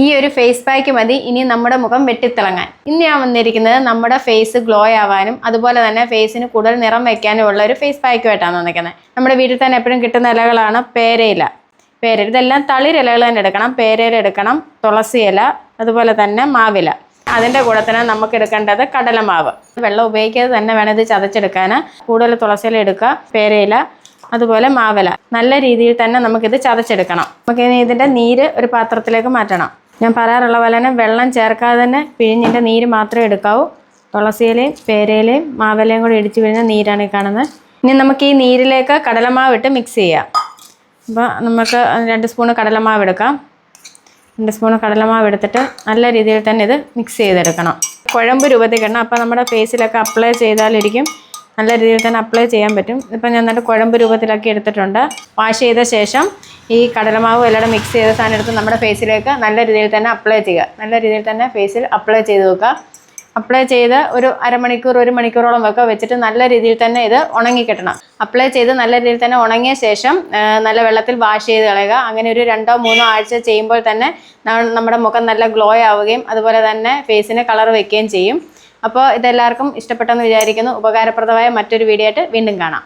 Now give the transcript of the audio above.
ഈ ഒരു face pack മതി. ഇനി നമ്മുടെ മുഖം വെട്ടിത്തിളങ്ങാൻ. ഇന്ന് ഞാൻ വന്നിരിക്കുന്നത് നമ്മുടെ ഫേസ് ഗ്ലോ ആവാനും അതുപോലെ തന്നെ ഫേസിന് കൂടുതൽ നിറം വെക്കാനും ഉള്ള ഒരു ഫേസ് പാക്ക് പാക്കുമായിട്ടാണ് വന്നിരിക്കുന്നത്. നമ്മുടെ വീട്ടിൽ തന്നെ എപ്പോഴും കിട്ടുന്ന ഇലകളാണ് പേരയില. പേരയില. ഇതെല്ലാം തളിരിലകൾ തന്നെ എടുക്കണം. പേരയില എടുക്കണം. തുളസി ഇല അതുപോലെ തന്നെ മാവില. അതിന്റെ കൂടെ തന്നെ നമുക്ക് എടുക്കേണ്ടത് കടലമാവ്. വെള്ളം ഉപയോഗിക്കാതെ തന്നെ വേണം ഇത് ചതച്ചെടുക്കാൻ കൂടുതൽ തുളസിയില എടുക്കുക പേരയില അതുപോലെ മാവില. നല്ല രീതിയിൽ തന്നെ നമുക്കിത് ചതച്ചെടുക്കണം. നമുക്ക് ഇനി ഇതിന്റെ നീര് ഒരു പാത്രത്തിലേക്ക് മാറ്റണം. ഞാൻ പറയാറുള്ള പോലെ തന്നെ വെള്ളം ചേർക്കാതെ തന്നെ പിഴിഞ്ഞിന്റെ നീര് മാത്രമേ എടുക്കാവൂ. തുളസിയിലയും പേരയിലയും മാവിലയും കൂടി ഇടിച്ച് പിഴിഞ്ഞ നീരാണ് ഈ കാണുന്നത്. ഇനി നമുക്ക് ഈ നീരിലേക്ക് കടലമാവ് ഇട്ട് മിക്സ് ചെയ്യാം. അപ്പോൾ നമുക്ക് രണ്ട് സ്പൂണ് കടലമാവ് എടുക്കാം. രണ്ട് സ്പൂൺ കടലമാവ് എടുത്തിട്ട് നല്ല രീതിയിൽ തന്നെ ഇത് മിക്സ് ചെയ്തെടുക്കണം. കുഴമ്പ് രൂപത്തിൽ കിടണം അപ്പോൾ നമ്മുടെ ഫേസിലൊക്കെ അപ്ലൈ ചെയ്താലിരിക്കും. നല്ല രീതിയിൽ തന്നെ അപ്ലൈ ചെയ്യാൻ പറ്റും. ഇപ്പം ഞാൻ നല്ല കുഴമ്പ് രൂപത്തിലാക്കി എടുത്തിട്ടുണ്ട്. വാഷ് ചെയ്ത ശേഷം ഈ കടലമാവ് എല്ലാം മിക്സ് ചെയ്ത സാധനം എടുത്ത് നമ്മുടെ ഫേസിലേക്ക് നല്ല രീതിയിൽ തന്നെ അപ്ലൈ ചെയ്യുക. നല്ല രീതിയിൽ തന്നെ ഫേസിൽ അപ്ലൈ ചെയ്ത് വെക്കുക അപ്ലൈ ചെയ്ത് ഒരു അരമണിക്കൂർ ഒരു മണിക്കൂറോളം വെക്കുക വെച്ചിട്ട് നല്ല രീതിയിൽ തന്നെ ഇത് ഉണങ്ങി കിട്ടണം. അപ്ലൈ ചെയ്ത് നല്ല രീതിയിൽ തന്നെ ഉണങ്ങിയ ശേഷം നല്ല വെള്ളത്തിൽ വാഷ് ചെയ്ത് കളയുക. അങ്ങനെ ഒരു രണ്ടോ മൂന്നോ ആഴ്ച ചെയ്യുമ്പോൾ തന്നെ നമ്മുടെ മുഖം നല്ല ഗ്ലോ ആവുകയും അതുപോലെ തന്നെ ഫേസിന് കളർ വയ്ക്കുകയും ചെയ്യും. അപ്പോൾ ഇതെല്ലാവർക്കും ഇഷ്ടപ്പെട്ടെന്ന് വിചാരിക്കുന്നു. ഉപകാരപ്രദമായ മറ്റൊരു വീഡിയോ ആയിട്ട് വീണ്ടും കാണാം.